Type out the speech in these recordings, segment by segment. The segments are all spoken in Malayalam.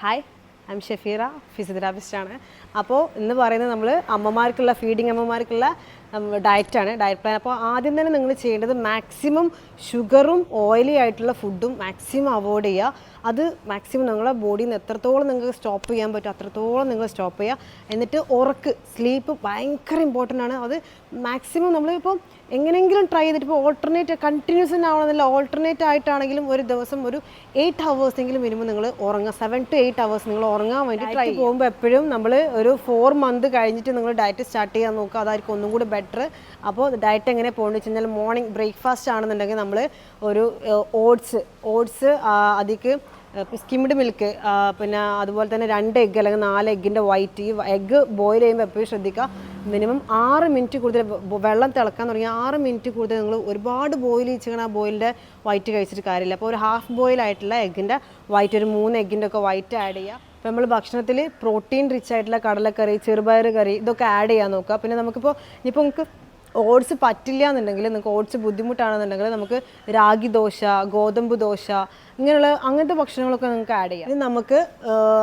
ഹായ് ഐ എം ഷെഫീറ ഫിസിയോതെറാപ്പിസ്റ്റാണ് അപ്പോൾ ഇന്ന് പറയുന്നത് നമ്മൾ അമ്മമാർക്കുള്ള ഫീഡിങ് അമ്മമാർക്കുള്ള ഡയറ്റാണ് ഡയറ്റ് പ്ലാൻ അപ്പോൾ ആദ്യം തന്നെ നിങ്ങൾ ചെയ്യേണ്ടത് മാക്സിമം ഷുഗറും ഓയിലി ആയിട്ടുള്ള ഫുഡും മാക്സിമം അവോയ്ഡ് ചെയ്യുക. അത് മാക്സിമം നിങ്ങളുടെ ബോഡിയിൽ നിന്ന് എത്രത്തോളം നിങ്ങൾക്ക് സ്റ്റോപ്പ് ചെയ്യാൻ പറ്റും അത്രത്തോളം നിങ്ങൾ സ്റ്റോപ്പ് ചെയ്യുക. എന്നിട്ട് ഉറക്ക് സ്ലീപ്പ് ഭയങ്കര ഇമ്പോർട്ടന്റ് ആണ്. അത് മാക്സിമം നമ്മളിപ്പോൾ എങ്ങനെയെങ്കിലും ട്രൈ ചെയ്തിട്ട് ഇപ്പോൾ ഓൾട്ടർനേറ്റ് കണ്ടിന്യൂസ് തന്നെ ആവണമെന്നില്ല ഓൾട്ടർനേറ്റ് ആയിട്ടാണെങ്കിലും ഒരു ദിവസം ഒരു എയ്റ്റ് ഹവേഴ്സെങ്കിലും മിനിമം നിങ്ങൾ ഉറങ്ങുക. സെവൻ ടു എയ്റ്റ് ഹവേഴ്സ് നിങ്ങൾ ഉറങ്ങാൻ വേണ്ടി ട്രൈ പോകുമ്പോൾ എപ്പോഴും നമ്മൾ ഒരു ഫോർ മന്ത് കഴിഞ്ഞിട്ട് നിങ്ങൾ ഡയറ്റ് സ്റ്റാർട്ട് ചെയ്യാൻ നോക്കുക. അതായിരിക്കും ഒന്നും കൂടി ബെറ്റർ അപ്പോൾ ഡയറ്റ് എങ്ങനെ പോകുന്നത് വെച്ച് കഴിഞ്ഞാൽ മോർണിംഗ് ബ്രേക്ക്ഫാസ്റ്റ് ആണെന്നുണ്ടെങ്കിൽ നമ്മൾ ഒരു ഓട്സ് ഓട്സ് അതിക്ക് സ്കിംഡ് മിൽക്ക് പിന്നെ അതുപോലെ തന്നെ രണ്ട് എഗ്ഗ് അല്ലെങ്കിൽ നാല് എഗ്ഗിന്റെ വൈറ്റ് ഈ എഗ്ഗ് ബോയിൽ ചെയ്യുമ്പോൾ എപ്പോഴും ശ്രദ്ധിക്കുക. മിനിമം ആറ് മിനിറ്റ് കൂടുതൽ വെള്ളം തിളക്കാൻ തുടങ്ങി ആറ് മിനിറ്റ് കൂടുതൽ നിങ്ങൾ ഒരുപാട് ബോയിൽ ചെയ്യണം ആ ബോയിലിന്റെ വൈറ്റ് കഴിച്ചിട്ട് കാര്യമില്ല. അപ്പോൾ ഒരു ഹാഫ് ബോയിൽ ആയിട്ടുള്ള എഗ്ഗിന്റെ വൈറ്റ് ഒരു മൂന്ന് എഗ്ഗിന്റെ ഒക്കെ വൈറ്റ് ആഡ് ചെയ്യുക. നമ്മൾ ഭക്ഷണത്തിൽ പ്രോട്ടീൻ റിച്ച് ആയിട്ടുള്ള കടലക്കറി ചെറുപയർ കറി ഇതൊക്കെ ആഡ് ചെയ്യാൻ നോക്കുക. പിന്നെ നമുക്കിപ്പോൾ ഇനിയിപ്പോൾ നിങ്ങൾക്ക് ഓട്സ് പറ്റില്ല എന്നുണ്ടെങ്കിൽ നിങ്ങൾക്ക് ഓട്സ് ബുദ്ധിമുട്ടാണെന്നുണ്ടെങ്കിൽ നമുക്ക് രാഗി ദോശ ഗോതമ്പ് ദോശ ഇങ്ങനെയുള്ള അങ്ങനത്തെ ഭക്ഷണങ്ങളൊക്കെ നിങ്ങൾക്ക് ആഡ് ചെയ്യാം. ഇനി നമുക്ക്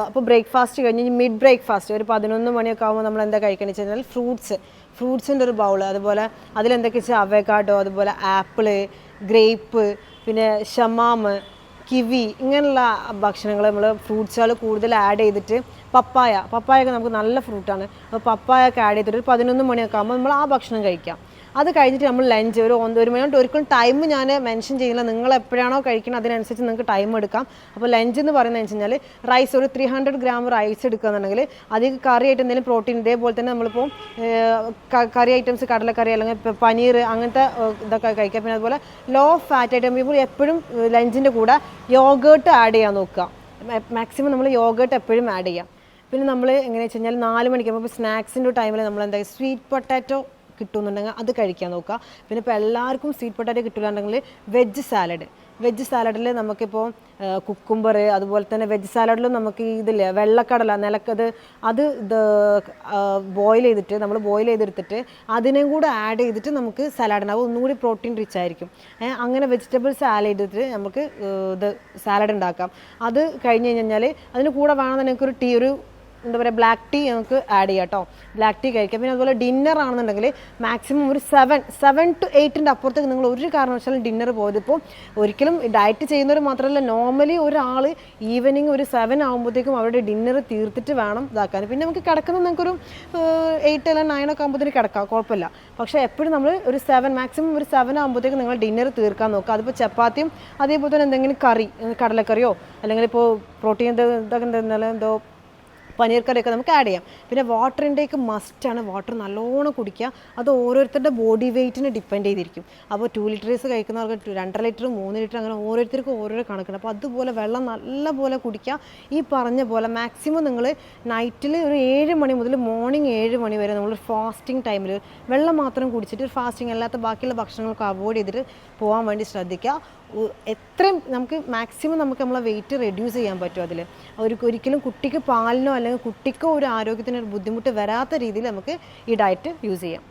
അപ്പോൾ ബ്രേക്ക്ഫാസ്റ്റ് കഴിഞ്ഞ് മിഡ് ബ്രേക്ക്ഫാസ്റ്റ് ഒരു പതിനൊന്ന് മണിയൊക്കെ ആകുമ്പോൾ നമ്മൾ എന്താ കഴിക്കണമെന്ന് വെച്ച് കഴിഞ്ഞാൽ ഫ്രൂട്ട്സ് ഫ്രൂട്ട്സിന്റെ ഒരു ബൗൾ അതുപോലെ അതിലെന്തൊക്കെ വെച്ചാൽ അവക്കാഡോ അതുപോലെ ആപ്പിൾ ഗ്രേപ്പ് പിന്നെ ഷമാമ് കിവി ഇങ്ങനെയുള്ള ഭക്ഷണങ്ങൾ നമ്മൾ ഫ്രൂട്ട്സുകൾ കൂടുതൽ ആഡ് ചെയ്തിട്ട് പപ്പായ പപ്പായ ഒക്കെ നമുക്ക് നല്ല ഫ്രൂട്ടാണ് അപ്പോൾ പപ്പായ ഒക്കെ ആഡ് ചെയ്തിട്ട് ഒരു പതിനൊന്ന് മണിയൊക്കെ ആകുമ്പോൾ നമ്മൾ ആ ഭക്ഷണം കഴിക്കാം. അത് കഴിഞ്ഞിട്ട് നമ്മൾ ലഞ്ച് ഒരു ഒരു മണി കൊണ്ട് ഒരിക്കലും ടൈം ഞാൻ മെൻഷൻ ചെയ്യുന്നില്ല നിങ്ങൾ എപ്പോഴാണോ കഴിക്കുന്നത് അതിനനുസരിച്ച് നിങ്ങൾക്ക് ടൈം എടുക്കാം. അപ്പോൾ ലഞ്ച് എന്ന് പറയുന്നത് വെച്ച് കഴിഞ്ഞാൽ റൈസ് ഒരു ത്രീ ഹൺഡ്രഡ് ഗ്രാം റൈസ് എടുക്കുകയെന്നുണ്ടെങ്കിൽ അതിൽ കറി ആയിട്ട് എന്തെങ്കിലും പ്രോട്ടീൻ ഇതേപോലെ തന്നെ നമ്മളിപ്പോൾ കറി ഐറ്റംസ് കടലക്കറി അല്ലെങ്കിൽ പനീർ അങ്ങനത്തെ ഇതൊക്കെ കഴിക്കുക. പിന്നെ അതുപോലെ ലോ ഫാറ്റ് ഐറ്റം ഇപ്പോൾ എപ്പോഴും ലഞ്ചിന്റെ കൂടെ യോഗേർട്ട് ആഡ് ചെയ്യാൻ നോക്കുക. മാക്സിമം നമ്മൾ യോഗേർട്ട് എപ്പോഴും ആഡ് ചെയ്യാം. പിന്നെ നമ്മൾ എങ്ങനെയാണെന്ന് വെച്ച് കഴിഞ്ഞാൽ നാല് മണിക്ക് ഇപ്പോൾ സ്നാക്സിന്റെ ടൈമിൽ നമ്മൾ എന്താ സ്വീറ്റ് പൊട്ടാറ്റോ കിട്ടുമെന്നുണ്ടെങ്കിൽ അത് കഴിക്കാൻ നോക്കുക. പിന്നെ ഇപ്പോൾ എല്ലാവർക്കും സ്വീറ്റ് പൊട്ടാറ്റോ കിട്ടില്ലാണ്ടെങ്കിൽ വെജ് സാലഡ് വെജ് സാലഡിൽ നമുക്കിപ്പോൾ കുക്കുംബർ അതുപോലെ തന്നെ വെജ് സാലഡിലും നമുക്ക് ഇതില്ല വെള്ളക്കടല നിലക്കത് അത് ബോയിൽ ചെയ്തിട്ട് നമ്മൾ ബോയിൽ ചെയ്തെടുത്തിട്ട് അതിനെയും കൂടെ ആഡ് ചെയ്തിട്ട് നമുക്ക് സലാഡിനാവും ഒന്നുകൂടി ഒന്നും കൂടി പ്രോട്ടീൻ റിച്ച് ആയിരിക്കും. അങ്ങനെ വെജിറ്റബിൾസ് ആഡ് ചെയ്തിട്ട് നമുക്ക് ഇത് സാലഡ് ഉണ്ടാക്കാം. അത് കഴിഞ്ഞ് കഴിഞ്ഞാൽ അതിന് കൂടെ വേണമെന്നുണ്ടെങ്കിൽ ഒരു ടീ ഒരു എന്താ പറയുക ബ്ലാക്ക് ടീ നമുക്ക് ആഡ് ചെയ്യാം കേട്ടോ ബ്ലാക്ക് ടീ കഴിക്കാം. പിന്നെ അതുപോലെ ഡിന്നർ ആണെന്നുണ്ടെങ്കിൽ മാക്സിമം ഒരു സെവൻ സെവൻ ടു എയ്റ്റിന്റെ അപ്പുറത്തേക്ക് നിങ്ങൾ ഒരു കാരണവശാലും ഡിന്നർ പോയത് ഇപ്പോൾ ഒരിക്കലും ഡയറ്റ് ചെയ്യുന്നവർ മാത്രമല്ല നോർമലി ഒരാൾ ഈവനിങ് ഒരു സെവൻ ആകുമ്പോഴത്തേക്കും അവരുടെ ഡിന്നർ തീർത്തിട്ട് വേണം ഇതാക്കാൻ. പിന്നെ നമുക്ക് കിടക്കുന്നത് നമുക്കൊരു എയ്റ്റ് അല്ലെങ്കിൽ നയൻ ഒക്കെ ആകുമ്പോഴത്തേക്ക് കിടക്കാം. കുഴപ്പമില്ല. പക്ഷേ എപ്പോഴും നമ്മൾ ഒരു സെവൻ മാക്സിമം ഒരു സെവൻ ആകുമ്പോഴത്തേക്കും നിങ്ങൾ ഡിന്നർ തീർക്കാൻ നോക്കുക. അതിപ്പോൾ ചപ്പാത്തിയും അതേപോലെ തന്നെ എന്തെങ്കിലും കറി കടലക്കറിയോ അല്ലെങ്കിൽ ഇപ്പോൾ പ്രോട്ടീൻ ഇതൊക്കെ എന്തോ പനീർ കറിയൊക്കെ നമുക്ക് ആഡ് ചെയ്യാം. പിന്നെ വാട്ടർ ഇൻടേക്ക് മസ്റ്റാണ് വാട്ടർ നല്ലോണം കുടിക്കുക. അത് ഓരോരുത്തരുടെ ബോഡി വെയ്റ്റിന് ഡിപ്പെൻഡ് ചെയ്തിരിക്കും. അപ്പോൾ ടു ലിറ്റേഴ്സ് കഴിക്കുന്നവർക്ക് രണ്ടര ലിറ്റർ മൂന്ന് ലിറ്റർ അങ്ങനെ ഓരോരുത്തർക്കും ഓരോരോ കണക്കുണ്ട്. അപ്പോൾ അതുപോലെ വെള്ളം നല്ലപോലെ കുടിക്കുക. ഈ പറഞ്ഞ പോലെ മാക്സിമം നിങ്ങൾ നൈറ്റിൽ ഒരു ഏഴ് മണി മുതൽ മോർണിംഗ് ഏഴ് മണി വരെ നമ്മൾ ഫാസ്റ്റിംഗ് ടൈമിൽ വെള്ളം മാത്രം കുടിച്ചിട്ട് ഫാസ്റ്റിംഗ് അല്ലാത്ത ബാക്കിയുള്ള ഭക്ഷണങ്ങളൊക്കെ അവോയ്ഡ് ചെയ്തിട്ട് പോകാൻ വേണ്ടി ശ്രദ്ധിക്കുക. എത്രയും നമുക്ക് മാക്സിമം നമുക്ക് നമ്മളെ വെയിറ്റ് റെഡ്യൂസ് ചെയ്യാൻ പറ്റും അതിൽ അവർക്ക് ഒരിക്കലും കുട്ടിക്ക് പാലിനോ അല്ലെങ്കിൽ കുട്ടിക്കോ ഒരു ആരോഗ്യത്തിനൊരു ബുദ്ധിമുട്ട് വരാത്ത രീതിയിൽ നമുക്ക് ഈ ഡയറ്റ് യൂസ് ചെയ്യാം.